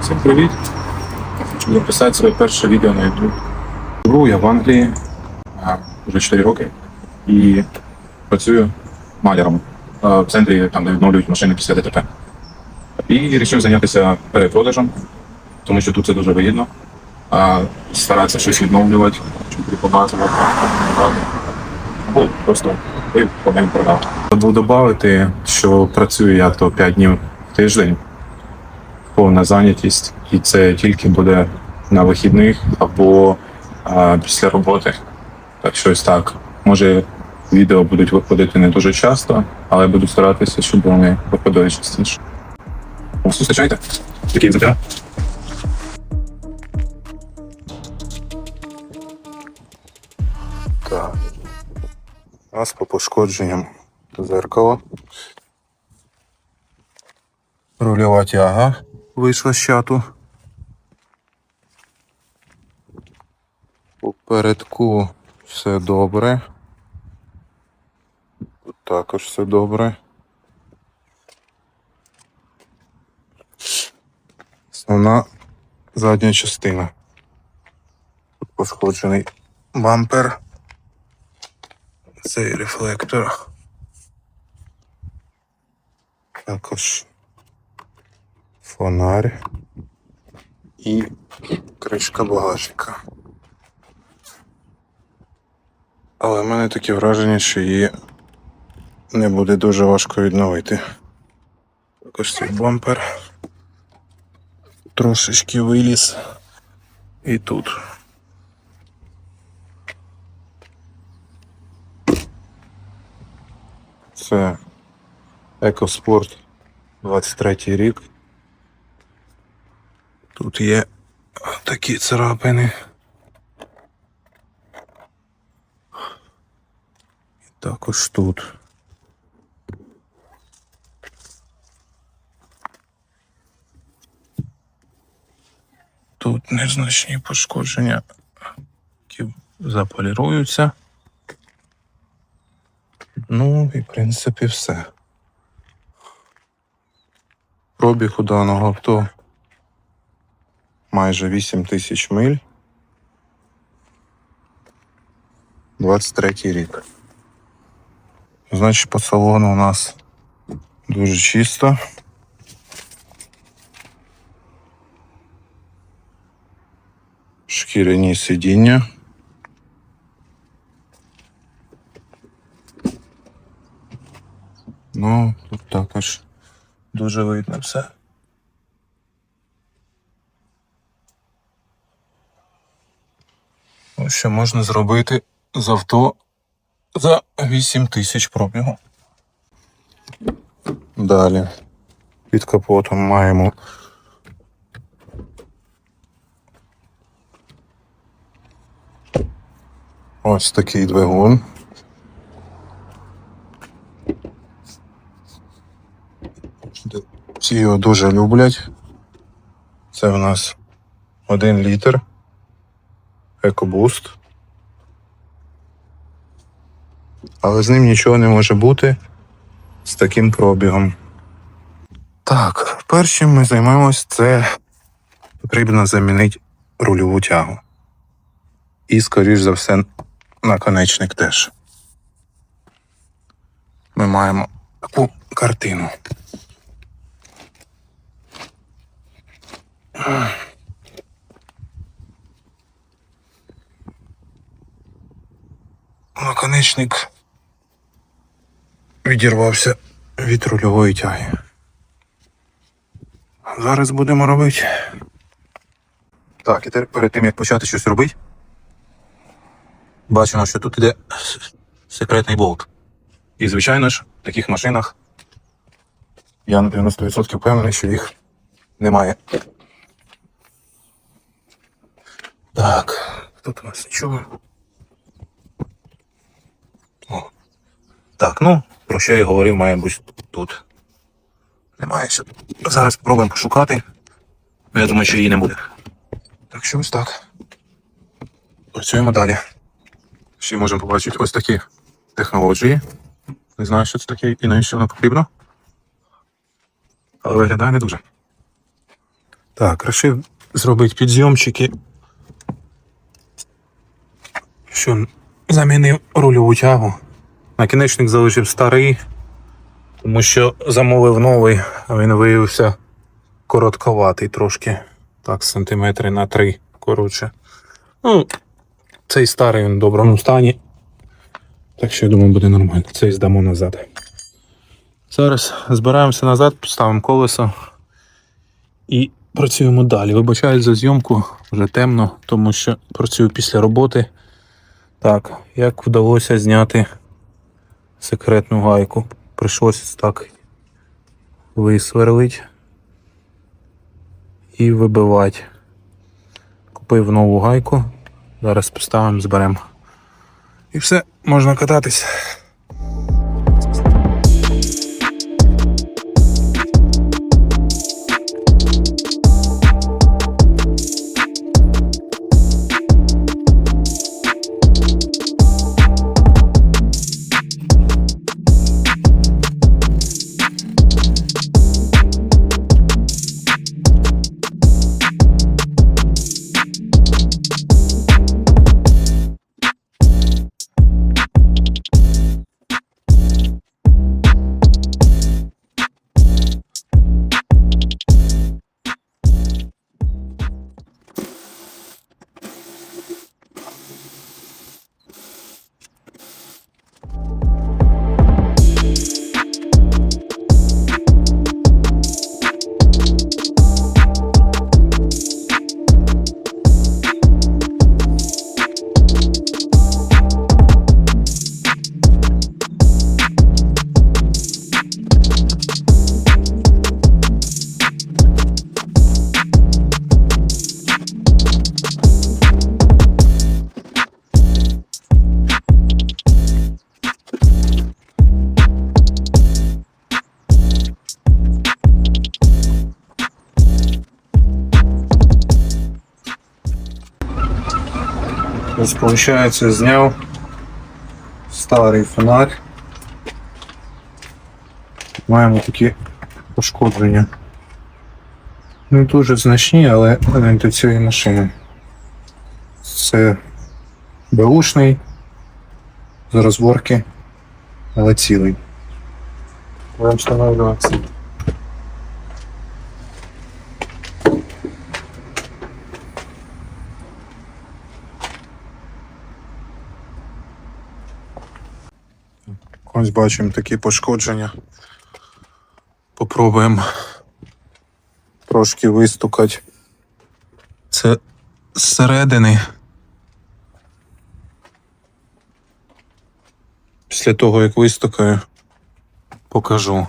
Всім привіт! Хочу записати своє перше відео на YouTube. Живу я в Англії вже 4 роки і працюю маляром в центрі, там, де відновлюють машини після ДТП. І вирішив зайнятися перепродажем, тому що тут це дуже вигідно. Старатися щось відновлювати, щоб. Або просто купив, потім продав. Забув додати, що працюю я то 5 днів в тиждень повна зайнятість, і це тільки буде на вихідних або а, після роботи. Так щось так. Може, відео будуть виходити не дуже часто, але буду старатися, щоб вони виходили частіше. Зустрічайте. Такі нас по пошкодженням зеркала. Рульова тяга вийшла з чату. Попередку все добре. Тут також все добре. Основна задня частина. Тут пошкоджений бампер. Цей рефлектор. Також фонарь і кришка багажника. Але в мене таке враження, що її не буде дуже важко відновити. Також цей бампер трошечки виліз. І тут. Це Екоспорт 23 рік. Тут є такі царапини. І також тут. Тут незначні пошкодження, які заполіруються. Ну і в принципі все. Пробіг у даного авто майже 8 тисяч миль. 23 рік. Значить, по салону у нас дуже чисто. Шкіряні сидіння. Ну, тут також дуже видно все. Ось що можна зробити з авто за 8 тисяч пробігу. Далі. Під капотом маємо ось такий двигун. Всі його дуже люблять. Це в нас один літр. Екобуст. Але з ним нічого не може бути з таким пробігом. Так, першим ми займаємось це потрібно замінити рульову тягу. І, скоріш за все, наконечник теж. Ми маємо таку картину. Наконечник відірвався від рульової тяги. Зараз будемо робити. Так, і тепер перед тим як почати щось робити, бачимо, що тут іде секретний болт. І, звичайно ж, в таких машинах я на 90% впевнений, що їх немає. Так, тут у нас нічого. О. Так, ну, про що я говорив, має бути тут. Немає ще. Зараз спробуємо пошукати. Я думаю, що її не буде. Так що ось так. Працюємо далі. Ще можемо побачити ось такі технології. Не знаю, що це таке і навіщо воно потрібно. але виглядає не дуже. Так, вирішив зробити підйомчики. Що замінив рульову тягу. Накінечник залишив старий, тому що замовив новий, а він виявився коротковатий трошки. Так, сантиметри на три коротше. Ну, цей старий він в доброму стані. Так що я думаю, буде нормально. Цей здамо назад. Зараз збираємося назад, поставимо колесо і працюємо далі. Вибачаю за зйомку, вже темно, тому що працюю після роботи. Так, як вдалося зняти секретну гайку. Прийшлося так висверлити і вибивати. Купив нову гайку. Зараз поставимо, зберемо. І все, можна кататись. Ось, виходить, зняв старий фонарь. Маємо такі пошкодження. Не дуже значні, але не до цієї машини. Це беушний з розборки, але цілий. Будемо встановлюватися. Ось бачимо такі пошкодження. Попробуємо трошки вистукати. Це зсередини. Після того, як вистукаю, покажу.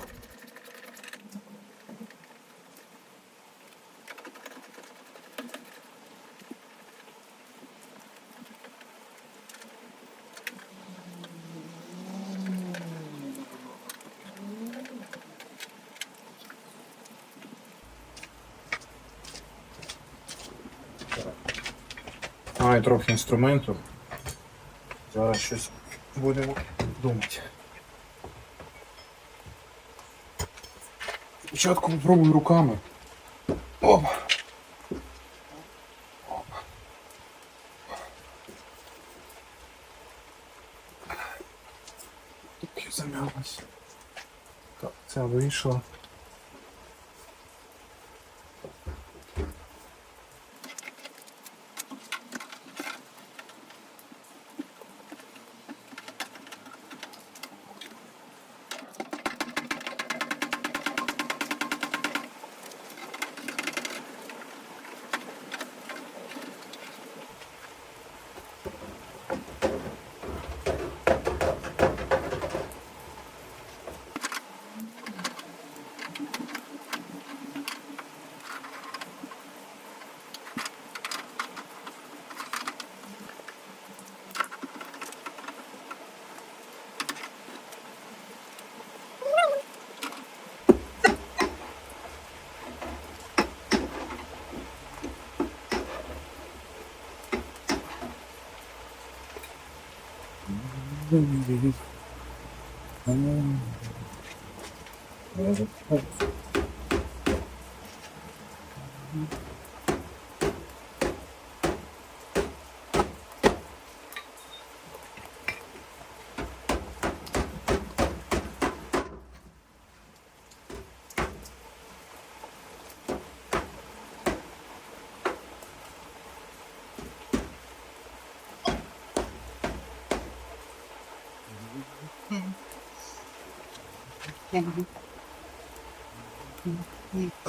Маю трохи інструменту. Зараз щось будемо думати. Спочатку попробую руками. Оп. Трохи зам'ялось. Так, це вийшло. Evet.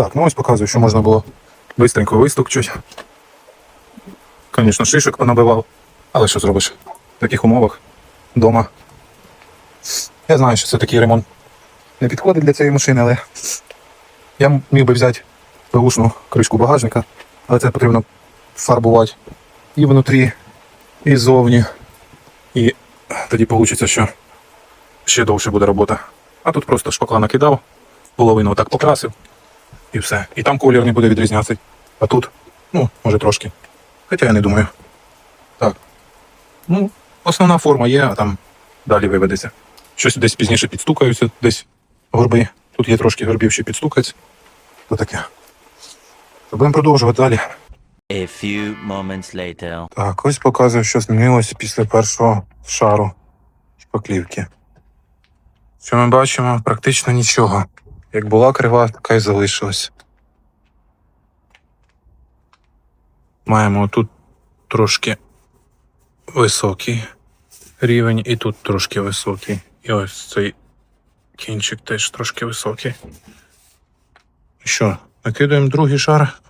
Так, ну ось показую, що можна було бистренько вистукчуть. Звісно, шишок понабивав. Але що зробиш? В таких умовах вдома. Я знаю, що це такий ремонт не підходить для цієї машини, але я міг би взяти беушну кришку багажника, але це потрібно фарбувати і внутрі, і ззовні. І тоді вийде, що ще довше буде робота. А тут просто шпакла накидав, половину отак покрасив, і все. І там колір не буде відрізнятися. А тут, ну, може трошки. Хоча я не думаю. Так. Ну, основна форма є, а там далі виведеться. Щось десь пізніше підстукаються, десь горби. Тут є трошки горбів, що підстукаються. То таке. То будемо продовжувати далі. A few moments later. Так, ось показую, що змінилося після першого шару шпаклівки. Що ми бачимо? Практично нічого. Як була крива, така й залишилась. Маємо тут трошки високий рівень, і тут трошки високий. І ось цей кінчик теж трошки високий. Що, накидаємо другий шар.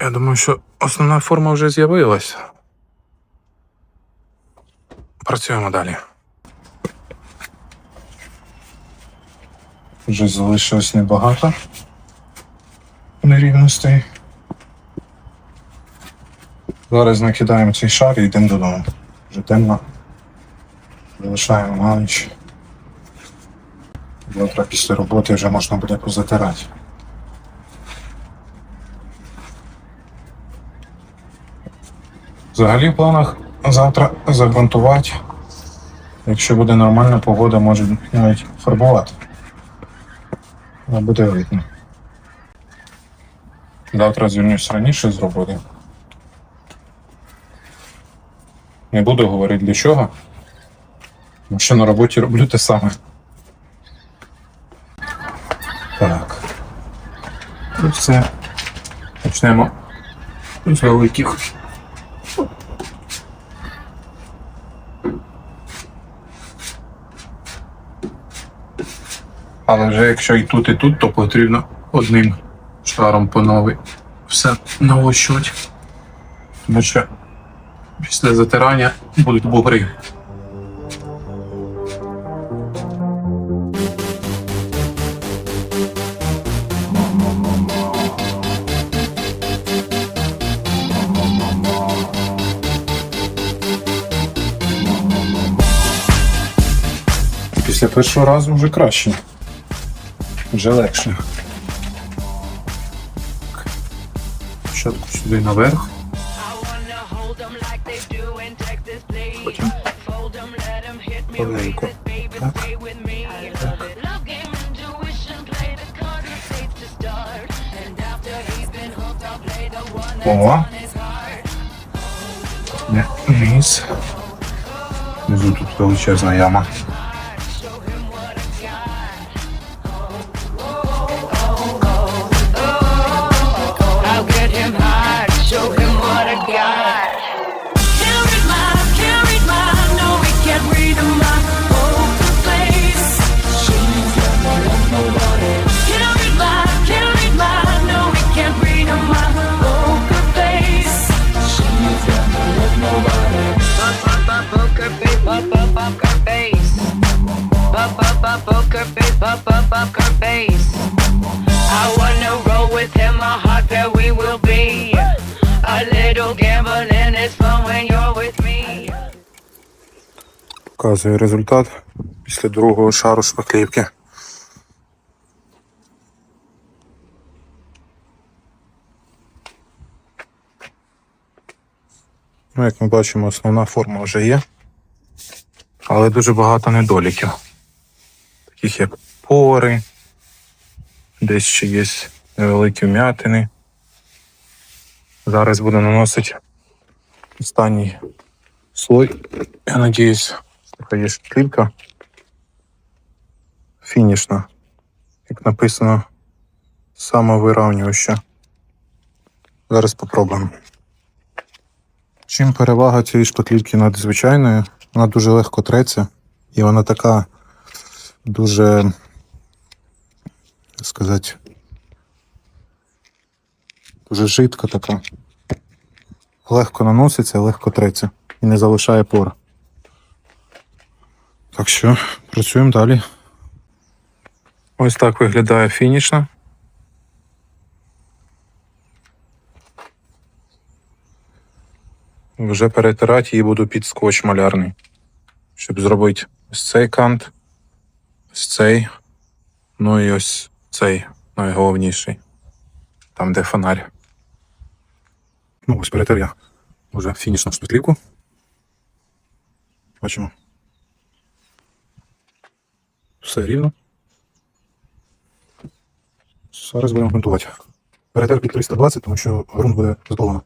Я думаю, що основна форма вже з'явилась. Працюємо далі. Вже залишилось небагато нерівностей. Зараз накидаємо цей шар і йдемо додому. Вже темно. Залишаємо на ніч. Завтра після роботи вже можна буде позатирати. Взагалі в планах завтра загрунтувати. Якщо буде нормальна погода, може навіть фарбувати. Буде видно. Завтра звільнюсь раніше з роботи. Не буду говорити для чого. Тому що на роботі роблю те саме. Так. І все. Почнемо з великих. Але вже якщо і тут, і тут, то потрібно одним шаром по новий все наощувати. Тому що після затирання будуть бугри. Після першого разу вже краще. Вже легше. Спочатку сюди наверх. Потім тоненько. Так. О. Не, Вниз. Внизу тут величезна яма. Показує результат після другого шару шпаклівки. Ну, як ми бачимо, основна форма вже є. Але дуже багато недоліків. Таких як пори, Десь ще є невеликі вмятини. Зараз буду наносити останній слой. Я надіюсь, така є шкілька. Фінішна. Як написано, самовиравнююча. Зараз попробуємо. Чим перевага цієї шпаклівки над звичайною? Вона дуже легко треться, і вона така дуже, як сказати, дуже жидка така. Легко наноситься, легко треться і не залишає пор. Так що працюємо далі. Ось так виглядає фінішна. Вже перетирати її буду під скотч малярний, щоб зробити ось цей кант, ось цей, ну і ось цей найголовніший, там де фонарь. Ну, ось перетер я вже фінішну шпаклівку. Бачимо. Все рівно. Зараз будемо грунтувати. Перетерпіть 320, тому що ґрунт буде здолано.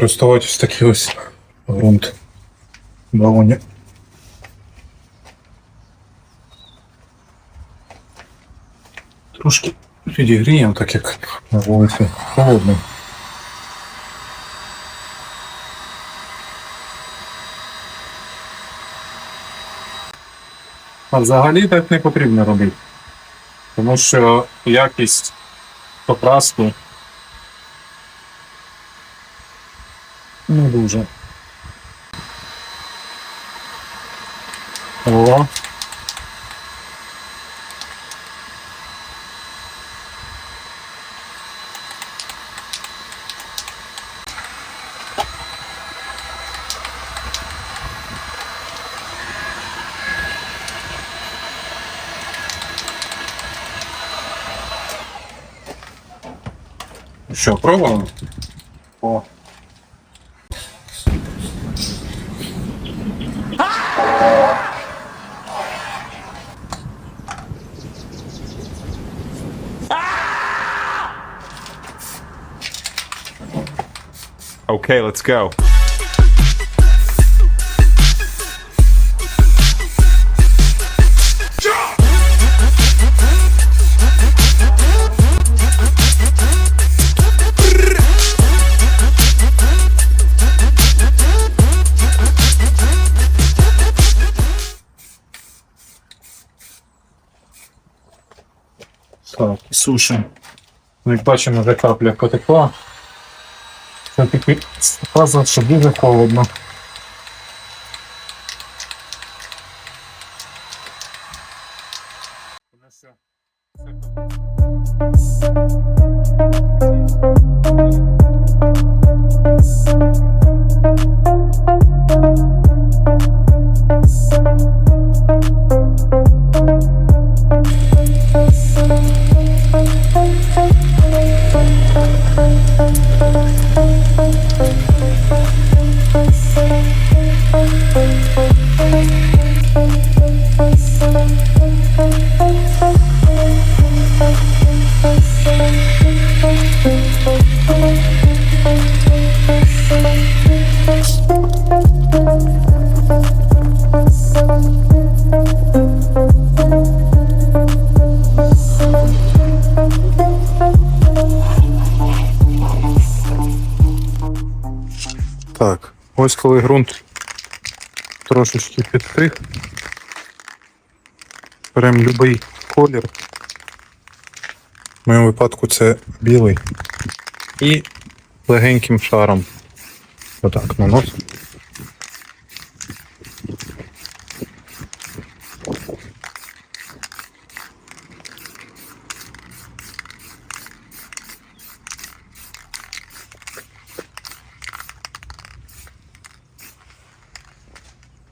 Буду ось такий ось ґрунт балоні. Трошки підігріємо, так як на вулиці холодно. А взагалі так не потрібно робити. Тому що якість покраску не дуже. О. Що, пробуємо? Okay, let's go. Так, і сушимо. Ну, як бачимо, вже капля потекла. Це таки показує, що дуже холодно. Ось коли ґрунт трошечки підстиг. Беремо будь-який колір. В моєму випадку це білий. І легеньким шаром. Отак наносимо.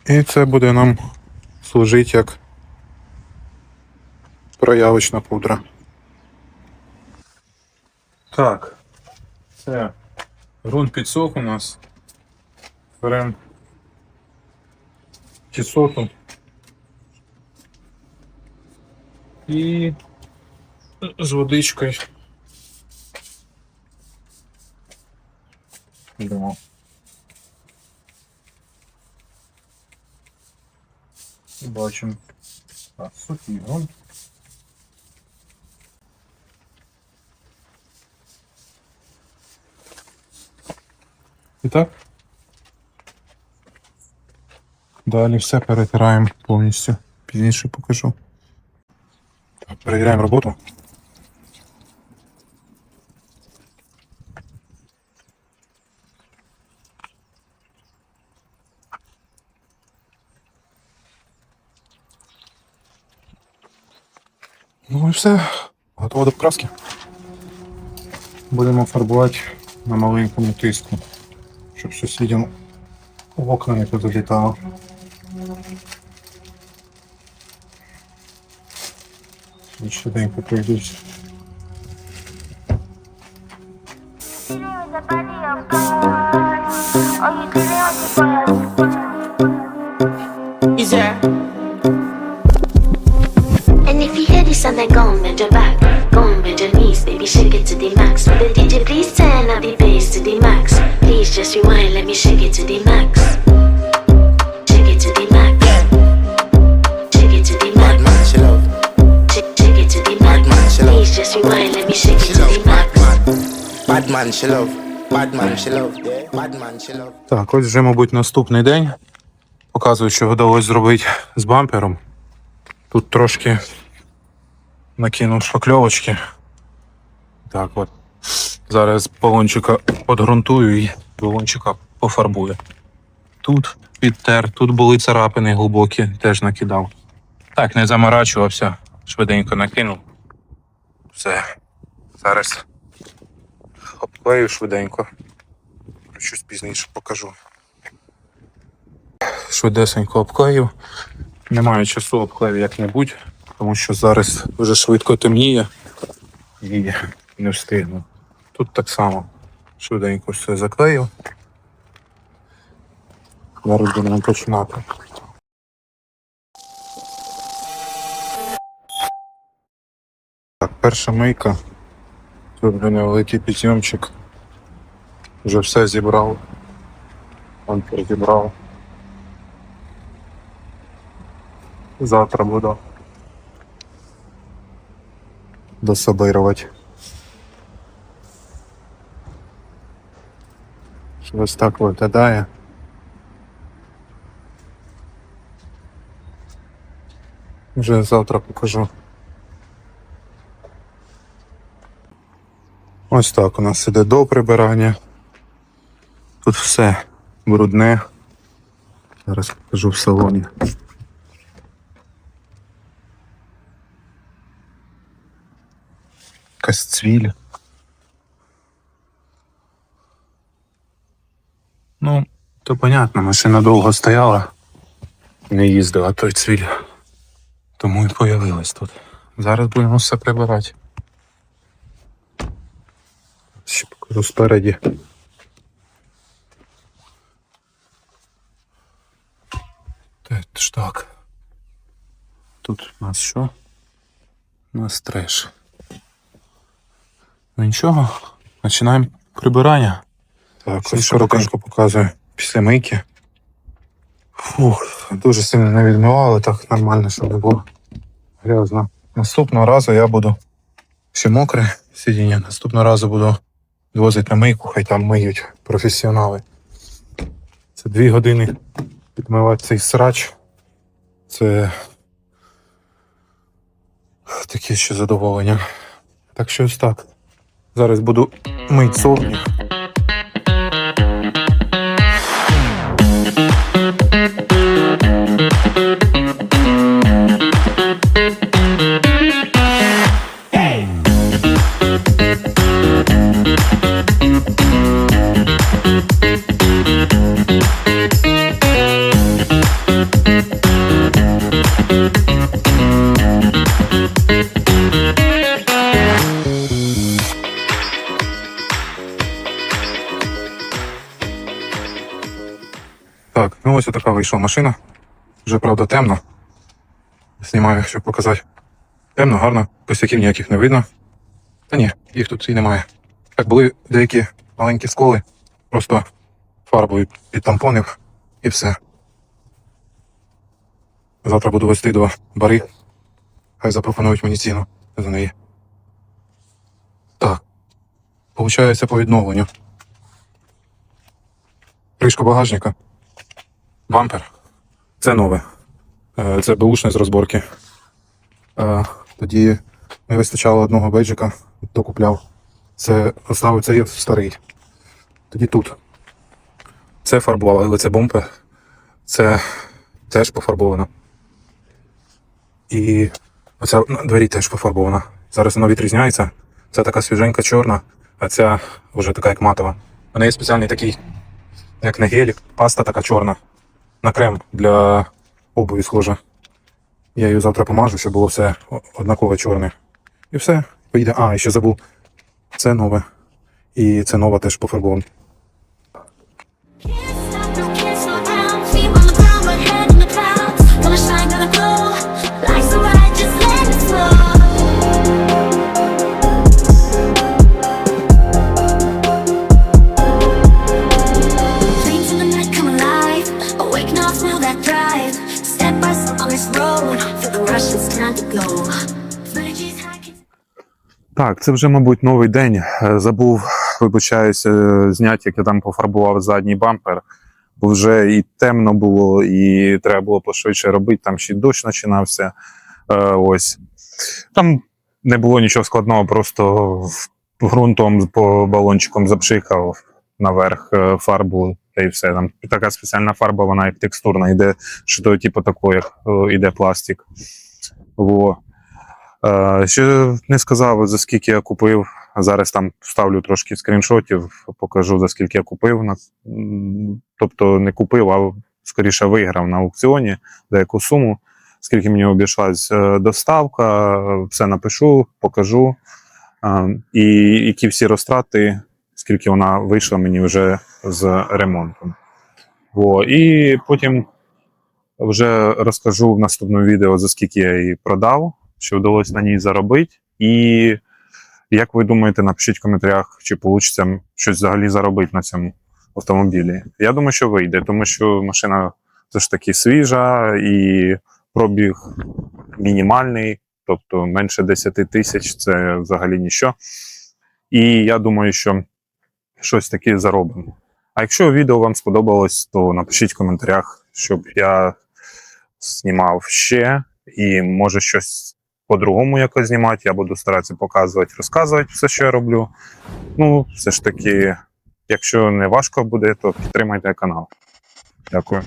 І це буде нам служити як проявочна пудра. Так. Все. Грунт підсох у нас. Беремо кисоту. І з водичкою. Йдемо. І Бачимо. Так, сухий грунт. І так. Далі все перетираємо повністю. Пізніше покажу. Так, перевіряємо роботу. Все. Готово до покраски. Будемо фарбувати на маленькому тиску, щоб сусідям в окна не позалітало. І Швиденько пройдусь. Easier. And bend your back. Go and bend your knees, baby, shake it to the max. The DJ please turn up the bass to the max? Please just rewind, let me shake it to the max. Shake it to the max. Shake it to the max. man, she love. Shake, shake it to the Bad man, she love. Please just rewind, let me shake it to the max. Bad man, she love. Bad man, she love. Bad man, she love. Так, ось вже, мабуть, наступний день. Показую, що вдалося зробити з бампером. Тут трошки накинув шпакльовочки. Так от. Зараз балончика подґрунтую і балончика пофарбую. Тут підтер, тут були царапини глибокі, теж накидав. Так, не заморачувався, швиденько накинув. Все. Зараз обклею швиденько. Щось пізніше покажу. Швидесенько обклеїв. Немає часу обклею як-небудь, тому що зараз вже швидко темніє і не встигну. Тут так само швиденько все заклеїв. Зараз будемо починати. Так, перша мийка. Тут вже невеликий підйомчик. Вже все зібрав. Он перезібрав. Завтра буду дособирувати. Ось так виглядає. Вже завтра покажу. Ось так у нас іде до прибирання. Тут все брудне. Зараз покажу в салоні. Якась цвіль. Ну, то понятно, машина довго стояла, не їздила той цвіль. Тому і появилась тут. Зараз будемо все прибирати. Ще покажу спереді. Те ж так. Тут у нас що? У нас треш. Ну нічого, починаємо прибирання. Так, ось коротенько показую після мийки. Фух, дуже сильно не відмивали, так нормально, щоб не було грязно. Наступного разу я буду ще мокре сидіння. Наступного разу буду відвозити на мийку, хай там миють професіонали. Це дві години підмивати цей срач. Це таке ще задоволення. Так що ось так. Зараз буду мить совні. Ось така вийшла машина. Вже правда темно. Знімаю, щоб показати. Темно, гарно, косяків ніяких не видно. Та ні, їх тут і немає. Так, були деякі маленькі сколи, просто фарбою підтампонив і все. Завтра буду вести до бари. Хай запропонують мені ціну за неї. Так. Получається по відновленню. Кришка багажника. Бампер. Це нове. Е, Це беушне з розборки. Е, Тоді не вистачало одного бейджика, докупляв. Це оставив цей старий. Тоді тут. Це фарбував, але це бомпер. Це теж пофарбовано. І оця на двері теж пофарбована. Зараз вона відрізняється. Це така свіженька чорна, а ця вже така як матова. У неї спеціальний такий, як на гелік, паста така чорна. На крем для обуві схожа. Я її завтра помажу, щоб було все однаково чорне. І все. Поїде. А, ще забув. Це нове. І це нова теж пофарбована. Так, це вже, мабуть, новий день. Е, Забув, вибачаюся, зняти, як я там пофарбував задній бампер. Бо вже і темно було, і треба було пошвидше робити. Там ще й дощ починався. Е, ось. Там не було нічого складного, просто ґрунтом по балончиком запшикав наверх е, фарбу, та й все. Там така спеціальна фарба, вона як текстурна, йде, що то, типу, такої, як е, пластик. Во. Е, Ще не сказав, за скільки я купив. Зараз там вставлю трошки скріншотів, покажу за скільки я купив. Тобто не купив, а скоріше виграв на аукціоні за яку суму, скільки мені обійшлась е, доставка, все напишу, покажу. Е, І які всі розтрати, скільки вона вийшла мені вже з ремонтом. О, і потім вже розкажу в наступному відео, за скільки я її продав що вдалося на ній заробити. І як ви думаєте, напишіть в коментарях, чи вийде щось взагалі заробити на цьому автомобілі. Я думаю, що вийде, тому що машина все ж таки свіжа і пробіг мінімальний, тобто менше 10 тисяч це взагалі ніщо. І я думаю, що щось таке заробимо. А якщо відео вам сподобалось, то напишіть в коментарях, щоб я знімав ще і може щось по-другому якось знімати. Я буду старатися показувати, розказувати все, що я роблю. Ну, все ж таки, якщо не важко буде, то підтримайте канал. Дякую.